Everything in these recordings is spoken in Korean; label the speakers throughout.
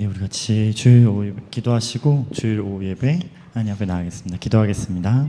Speaker 1: 네, 우리 같이 주일 오후 기도하시고 주일 오후 예배 하나님 앞에 나가겠습니다. 기도하겠습니다.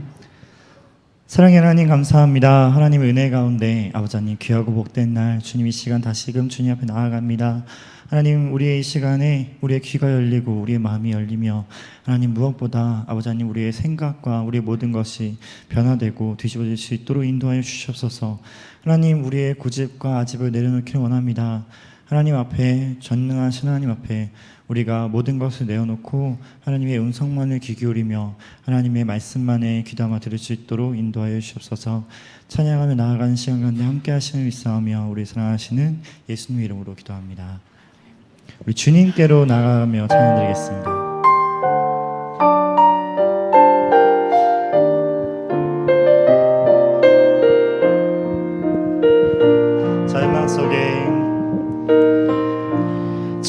Speaker 1: 사랑의 하나님 감사합니다. 하나님의 은혜 가운데 아버지 하나님 귀하고 복된 날 주님 이 시간 다시금 주님 앞에 나아갑니다. 하나님 우리의 이 시간에 우리의 귀가 열리고 우리의 마음이 열리며 하나님 무엇보다 아버지 하나님 우리의 생각과 우리의 모든 것이 변화되고 뒤집어질 수 있도록 인도하여 주시옵소서. 하나님 우리의 고집과 아집을 내려놓기를 원합니다. 하나님 앞에 전능하신 하나님 앞에 우리가 모든 것을 내어놓고 하나님의 음성만을 귀 기울이며 하나님의 말씀만에 귀담아 들을 수 있도록 인도하여 주시옵소서. 찬양하며 나아가는 시간 가운데 함께 하시는 믿사하며 우리 사랑하시는 예수님 이름으로 기도합니다. 우리 주님께로 나아가며 찬양 드리겠습니다. 절망 속에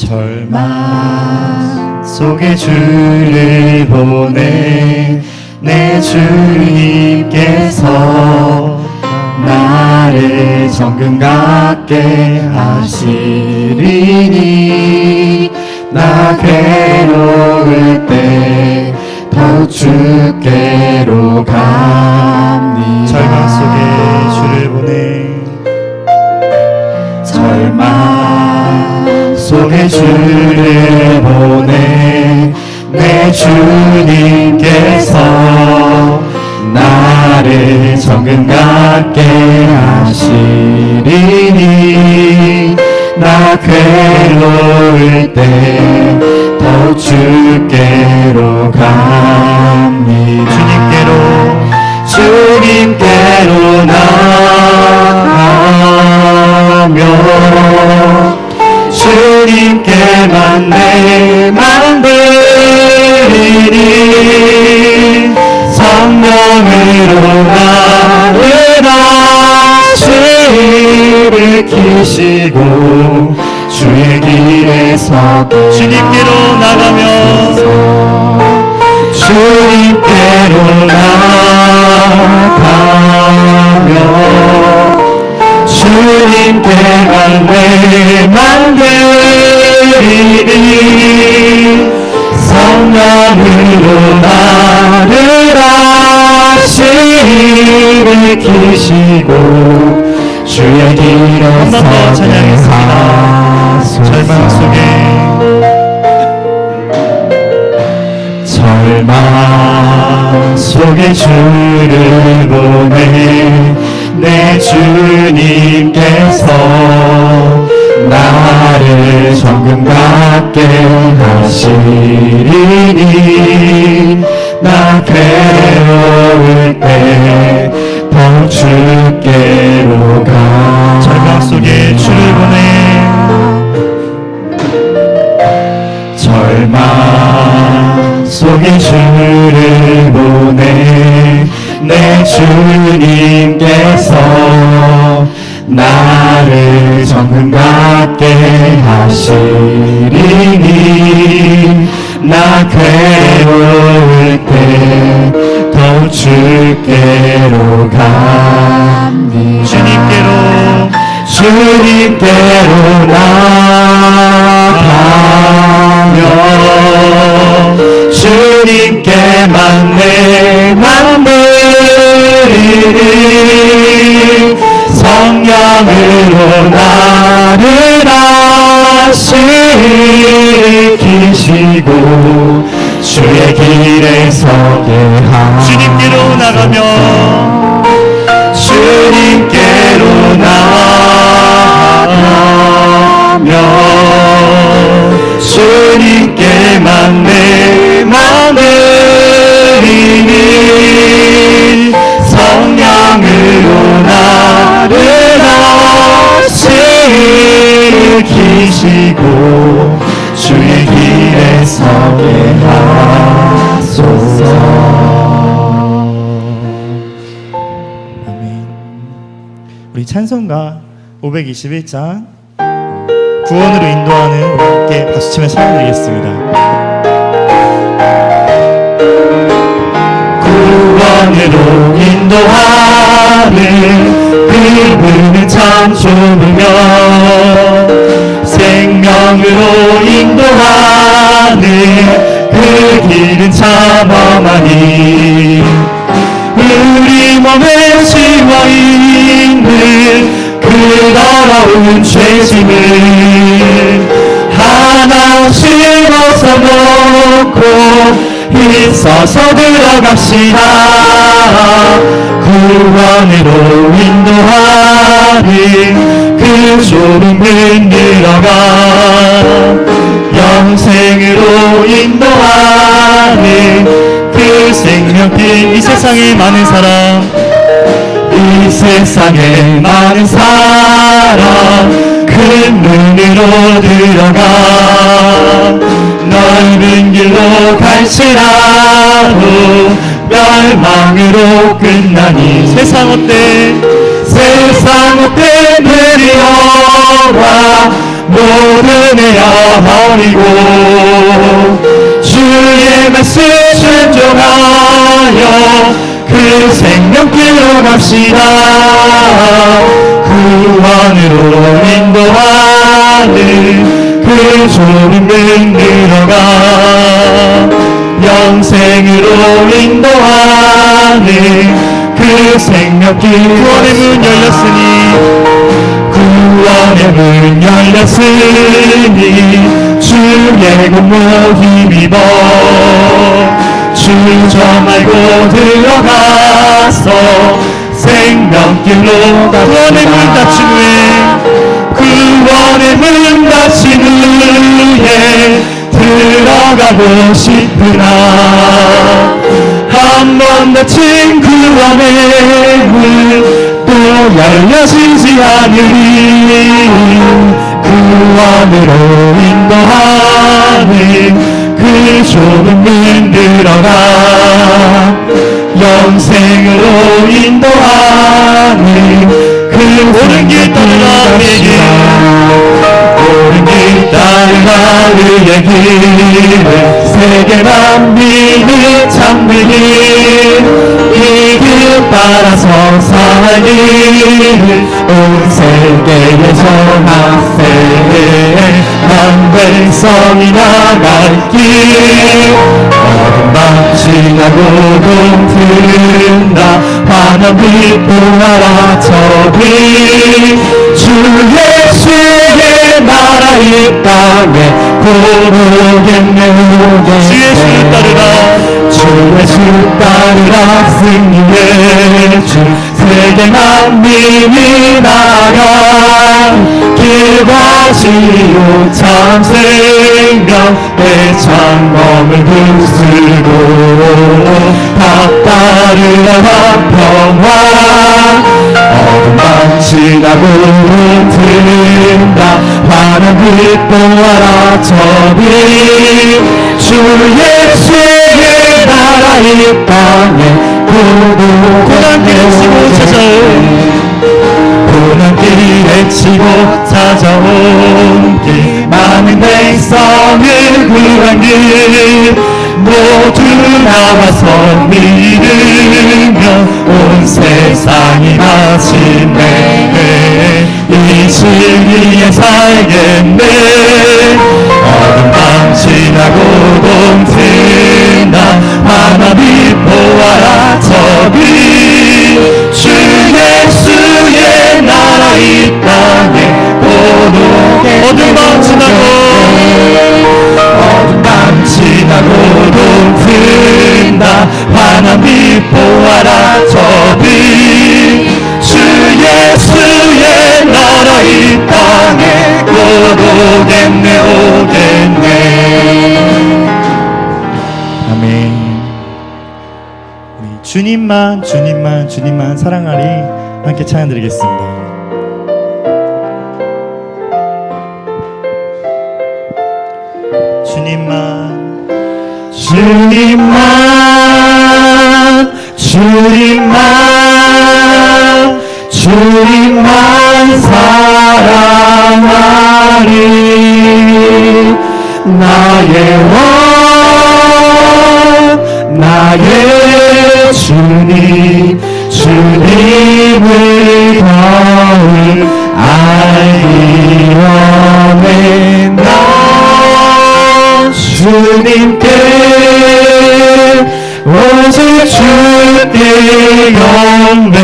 Speaker 1: 절망 속에 주를 보내 내 주님께서 나를 정금 같게 하시리니 나 괴로울 때 더욱 주께로 갑 주를 보내 내 주님께서 나를 정금 같게 하시리니 나 괴로울 때 더욱 주께로 갑니다 속에 주를 보내 내 주님께서 나를 정금 같게 하시리니 나 괴로울 때더 주께로 가. 절망 속에 주를 보내 하시리니 나 괴로울 때더 주께로 갑니다. 주님께로. 주님께로 나 주님께로 나가며 주님께만 내 만들이니 성령으로 나를 다시 일으키시고 주의 길에 서게 하소서 우리 찬송가 521장 구원으로 인도하는 우리 함께 박수치며 찬양드리겠습니다. 구원으로 인도하는 그분은 참 좋으며 생명으로 인도하는 그 길은 참 험하니 우리 몸에 지워 있는 그 더러운 죄짐을 하나씩 벗어놓고 힘써서 들어갑시다. 구원으로 인도하는 그문 들어가 영생으로 인도하는 그 생명길 이 세상에 많은 사람 이 세상에 많은 사람 큰 문으로 들어가. 넓은 길로 갈지라도 멸망으로 끝나니. 세상 어때? 세상 어때? 느리어와. 모든 애야 버리고 주의 말씀 순종하여 그 생명길로 갑시다. 구원으로 인도하는 그 좁은 문 들어가 영생으로 인도하는 그 생명길 구원의 문 열렸으니 구원의 문 열렸으니 주의 공모 힘입어 주저 말고 들어가서 생명길로 구원의 문 닫힌 후에 구원의 문 닫힌 후에 들어가고 싶으나 한 번 닫힌 구원의 문또 열려지지 않으리. 구원으로 인도하는 그 좁은 문 들어가 영생으로 인도하는 그 옳은 길 따르라 길. 옳은 길 따르라 우리의 길을. 세계 만민이 잠든 이길 따라서 살기를 온 세계에 전하세 한 백성이 나갈 길 어둠 밤 지나고 동튼다 환한 빛 보아라 저기 주 예수의 나라. 이 땅에 고르겠네 주의 수 따르라. 주의 수 따르라. 승리의 주 세계 만민이 나가 길가시오. 참 생명 내 창검을 부수고 다 따르라 평화 어둠 밤 지나고 든다. 환한 빛 보아라 저기 주 예수의 나라 이 땅에 고난길을 치고 찾아온 고난길에 치고 찾아온 길. 많은 백성을 구한 길. 모두 나와서 믿으며 온 세상이 마침내 이 진리에 살겠네 어둠 밤 지나고 하나님 보아 이 땅에 고독해 어둠 밤 지나고. 어둠 밤 지나고 동튼다. 환한 빛 보아라 저기 주 예수의 나라 이 땅에 고독했네 오겠네. 아멘. 우리 주님만 주님만 주님만 사랑하리 함께 찬양 드리겠습니다 주님만 주님만 주님만 사랑하리. 나의 왕 나의 주님 주님을 더욱 알기 원해 나 주님께 주께 영배하네.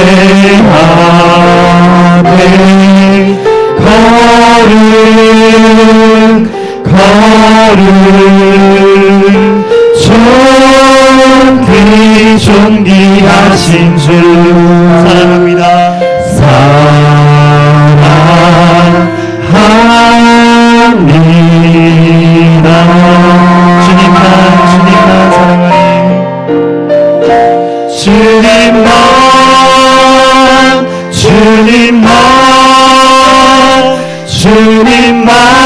Speaker 1: 주님만 주님만 주님만.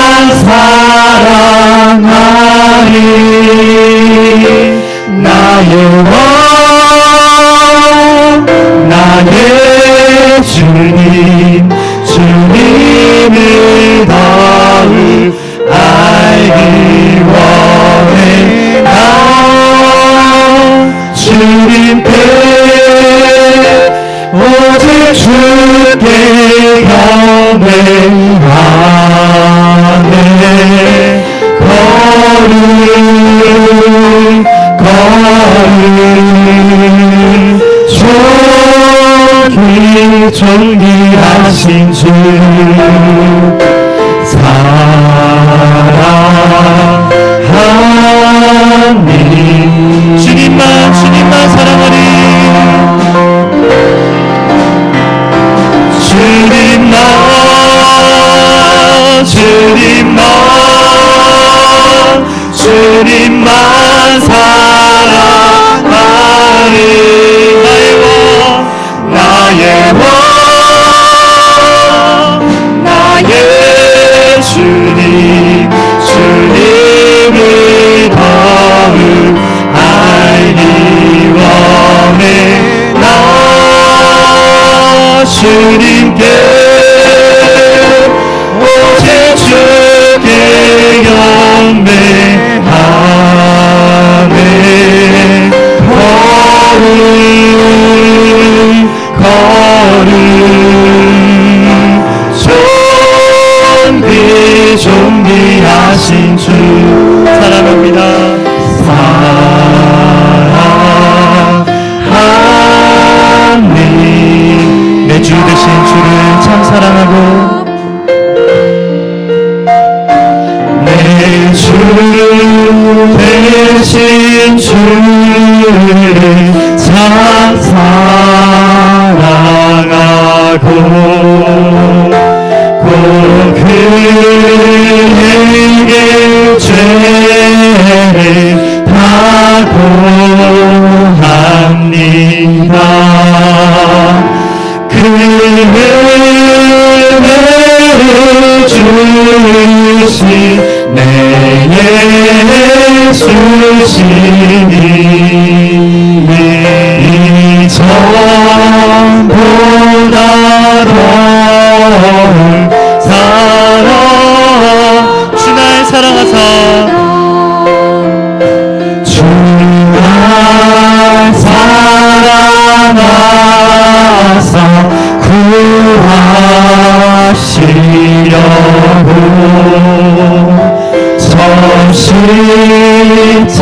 Speaker 1: 사랑하니 주님만 주님만 사랑하리 주님만 주님만 주님만 사랑하리 주님께 오직 주께 경배하네. 거룩 谢谢你 십자가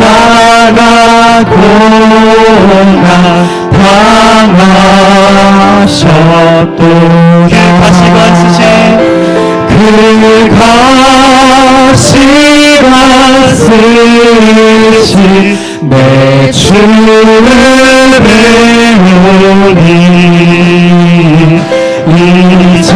Speaker 1: 고난 당하셨도다. 그 가시가 쓰신 그 가시가 쓰신 내 주를 배우니 이전